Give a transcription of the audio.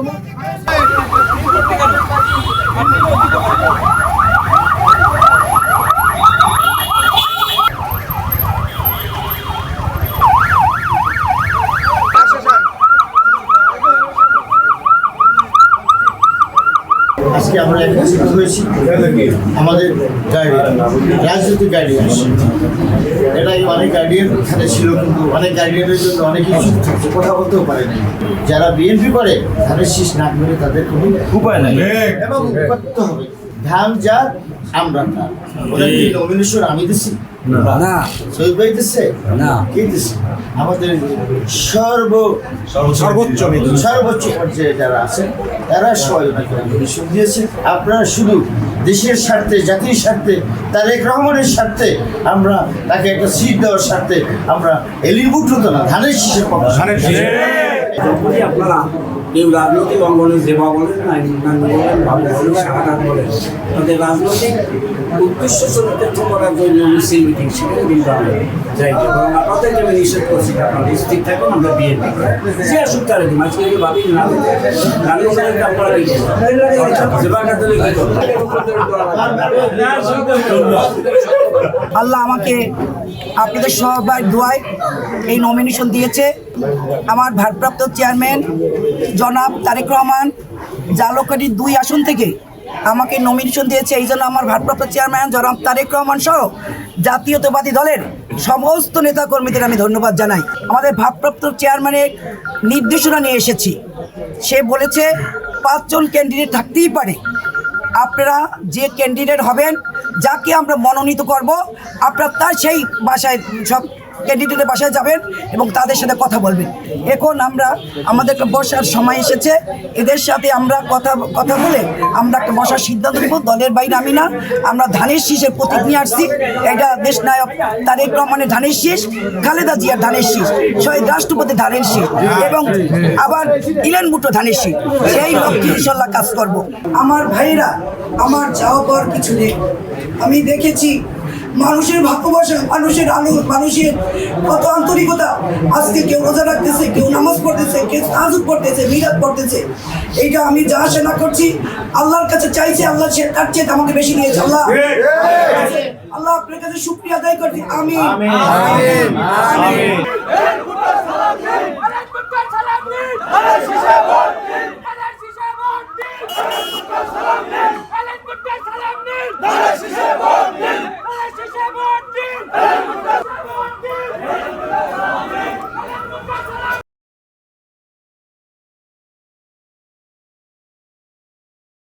তোমার নির্বাচিত হয়েছি। আমাদের গার্ডিয়ান রাজনৈতিক গার্ডিয়ান এটাই অনেক গার্ডিয়ান এখানে ছিল কিন্তু অনেক গার্ডিয়ানের জন্য অনেক কিছু কথা বলতেও পারে না যারা বিএনপি করে তাদের শীষ না করে তাদের কোনো উপায় নাই। এবং উপাত্ত হবে। ধান যা আমরা না। ওরা কি নমিনেশন আমি দিছি? না। শহীদ ভাই দিচ্ছে না। কে দিচ্ছে আমাদের সর্ব সর্বোচ্চ সর্বোচ্চ পর্যায়ে যারা আছে তারা সবাই নমিনেশন দিয়েছে। আপনারা শুধু দেশের স্বার্থে জাতির স্বার্থে তারেক রহমানের স্বার্থে আমরা তাকে একটা সিট দেওয়ার স্বার্থে আমরা এলিভুট হতো না ধানের শীষের শীষে। আপনারা কেউ রাজনৈতিক অঙ্গনে সেবা বলেন আইন বলেন বলেন শাহাদাত বলেন তাদের রাজনৈতিক উদ্দেশ্য চরিতার্থ করার জন্য মিছিল মিটিং সেখানে কিন্তু আমরা যাই না। এবং আপনাদেরকে আমি নিষেধ করছি আপনারা স্থির থাকুন আমরা বিয়ে দিই যে আসুক তারা দিন আজকে ভাবি না সাহেবকে আপনারা কি করবেন সেবা কাটলে কি করবেন আল্লাহ আমাকে আপনাদের সবার দোয়ায় এই নমিনেশন দিয়েছে। আমার ভারপ্রাপ্ত চেয়ারম্যান জনাব তারেক রহমান জালকারি দুই আসন থেকে আমাকে নমিনেশন দিয়েছে। এই জন্য আমার ভারপ্রাপ্ত চেয়ারম্যান জনাব তারেক রহমান সহ জাতীয়তাবাদী দলের সমস্ত নেতাকর্মীদের আমি ধন্যবাদ জানাই। আমাদের ভারপ্রাপ্ত চেয়ারম্যানের নির্দেশনা নিয়ে এসেছি। সে বলেছে, পাঁচজন ক্যান্ডিডেট থাকতেই পারে। আপনারা যে ক্যান্ডিডেট হবেন যাকে আমরা মনোনীত করব আপনারা তার সেই বাসায় সব ক্যান্ডিডেটের বাসায় যাবেন এবং তাদের সাথে কথা বলবেন। এখন আমরা, আমাদের একটা বসার সময় এসেছে। এদের সাথে আমরা কথা কথা বলে আমরা একটা বসার সিদ্ধান্ত নেব। দলের বাইরে আমি না, আমরা ধানের শীষের প্রতীক নিয়ে আসছি। এটা দেশ নায়ক তারেক রহমানের ধানের শীষ, খালেদা জিয়ার ধানের শীষ, শহীদ রাষ্ট্রপতি ধানের শীষ এবং আবার ইলেন মুটো ধানের শীষ। সেই লক্ষ্যে ইনশাল্লাহ কাজ করব। আমার ভাইরা আমার যাওয়া পাওয়ার কিছু নেই। আমি দেখেছি মানুষের ভাগ্যবাসা মানুষের আলো মানুষের কত আন্তরিকতা। আজকে কেউ রোজা রাখতেছে কেউ নামাজ পড়তেছে কেউ তাজুদ পড়তেছে মিরাজ পড়তেছে। এইটা আমি যা সেনা করছি আল্লাহর কাছে চাইছে আল্লাহ সে তার চেয়ে আমাকে বেশি নিয়েছে আল্লাহ। আল্লাহ আপনার কাছে শুক্রিয়া আদায় করছি আমি